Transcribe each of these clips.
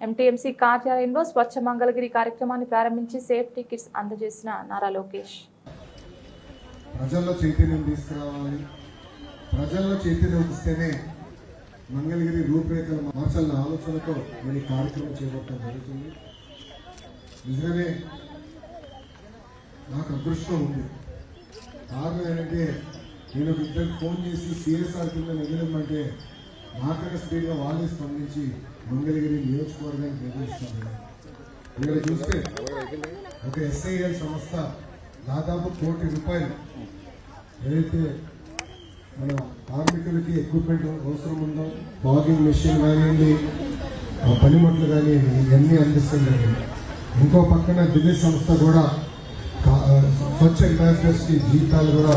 MTMC కార్యాలయంలో స్వచ్ఛ మంగళగిరి కార్యక్రమాన్ని ప్రారంభించి సేఫ్టీ కిట్స్ అందజేసిన నారా లోకేష్. ప్రజల్లో చైతన్యం తీసుకురావాలి. ప్రజల్లో చైతన్యం ఇస్తేనే మంగళగిరి రూపురేఖలు మార్చాలన్న ఆలోచనతో నేను కార్యక్రమం చేపట్టడం జరుగుతుంది. నిజమే నాకు అదృష్టం ఉంది. కారణం ఏంటంటే నేను ఒక ఇద్దరికి ఫోన్ చేసి సిఎస్ఆర్ కింద నిధులమ్మంటే నాకన్నా స్పీడ్గా వాళ్ళే స్పందించి మంగళగిరి నియోజకవర్గానికి నిర్వహిస్తాను ఇక్కడ చూస్తే ఒక ఎస్ఐఎల్ సంస్థ దాదాపు కోటి రూపాయలు ఏదైతే మన కార్మికులకి ఎక్విప్మెంట్ అవసరం ఉందో బాగింగ్ మెషిన్ కానివ్వండి పనిముట్లు కానివ్వండి ఇవన్నీ అందిస్తుంది ఇంకో పక్కన దినేష్ సంస్థ కూడా స్వచ్ఛ అంబాసిడర్స్ జీతాలు కూడా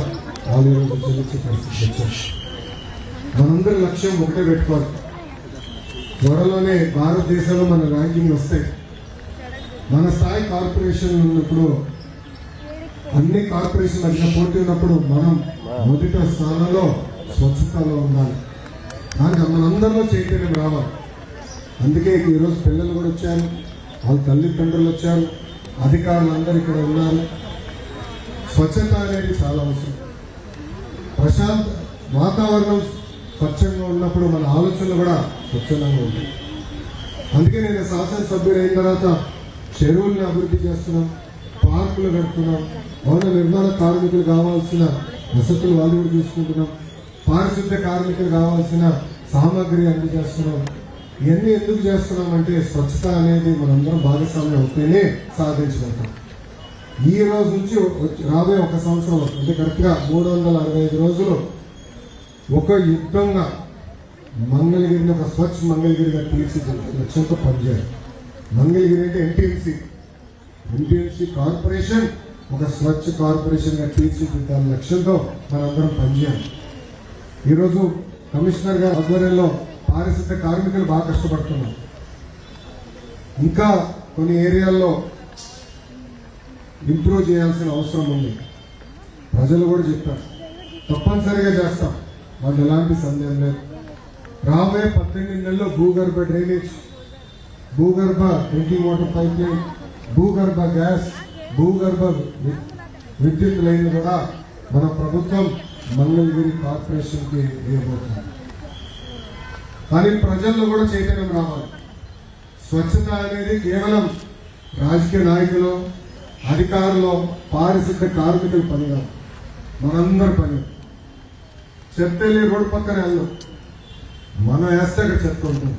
వాళ్ళు చెల్లించే పరిస్థితి వచ్చారు. మనందరి లక్ష్యం ఒకటే పెట్టుకోవాలి. త్వరలోనే భారతదేశంలో మన ర్యాంకింగ్ వస్తాయి. మన స్థాయి కార్పొరేషన్ ఉన్నప్పుడు అన్ని కార్పొరేషన్ మధ్య పోటీ ఉన్నప్పుడు మనం మొదట స్థానంలో స్వచ్ఛతలో ఉండాలి. దానికి మనందరిలో చైతన్యం రావాలి. అందుకే ఈరోజు పిల్లలు కూడా వచ్చారు వాళ్ళ తల్లిదండ్రులు వచ్చారు అధికారులు అందరూ ఇక్కడ ఉన్నారు. స్వచ్ఛత అనేది చాలా అవసరం. ప్రశాంత వాతావరణం స్వచ్ఛంగా ఉన్నప్పుడు మన ఆలోచనలు కూడా స్వచ్ఛందంగా ఉంటాయి. అందుకే నేను శాసనసభ్యుడు అయిన తర్వాత చెరువుల్ని అభివృద్ధి చేస్తున్నాం పార్కులు కడుతున్నాం భవన నిర్మాణ కార్మికులు కావాల్సిన వసతులు వాళ్ళు కూడా చూసుకుంటున్నాం పారిశుద్ధ్య కార్మికులు కావాల్సిన సామాగ్రి అందజేస్తున్నాం. ఇవన్నీ ఎందుకు చేస్తున్నాం అంటే స్వచ్ఛత అనేది మనందరం భాగస్వామ్యం అవుతూనే సాధించగలుగుతాం. ఈ రోజు నుంచి రాబోయే ఒక సంవత్సరం అంటే కరెక్ట్గా మూడు వందల అరవై ఐదు రోజులు ఒక యుద్ధంగా మంగళగిరిని ఒక స్వచ్ఛ మంగళగిరిగా తీర్చిదిద్దే లక్ష్యంతో పనిచేయాలి మంగళగిరి అంటే ఎన్టీఎంసీ ఎన్టీఎంసీ కార్పొరేషన్ ఒక స్వచ్ఛ కార్పొరేషన్గా తీర్చిదిద్దాల లక్ష్యంతో మనందరం పనిచేయాలి. ఈరోజు కమిషనర్ గారి ఆధ్వర్యంలో పారిశుద్ధ కార్మికులు బాగా కష్టపడుతున్నారు. ఇంకా కొన్ని ఏరియాల్లో ఇంప్రూవ్ చేయాల్సిన అవసరం ఉంది. ప్రజలు కూడా చెప్పారు. తప్పనిసరిగా చేస్తాం. మాకు ఎలాంటి సందేహం లేదు. రాబోయే పద్దెనిమిది నెలల్లో భూగర్భ డ్రైనేజ్ భూగర్భ డ్రింకింగ్ వాటర్ పైప్ లైన్ భూగర్భ గ్యాస్ భూగర్భ విద్యుత్ లైన్ కూడా మన ప్రభుత్వం మంగళగిరి కార్పొరేషన్కి ఇవ్వబోతుంది. కానీ ప్రజల్లో కూడా చైతన్యం రావాలి. స్వచ్ఛత అనేది కేవలం రాజకీయ నాయకులు అధికారులు పారిశుద్ధ కార్మికుల పని కాదు. మనందరి పని. చెత్త వెళ్ళి రోడ్డు పక్కన వెళ్ళాం మనం వేస్తే అక్కడ చెత్త ఉంటుంది.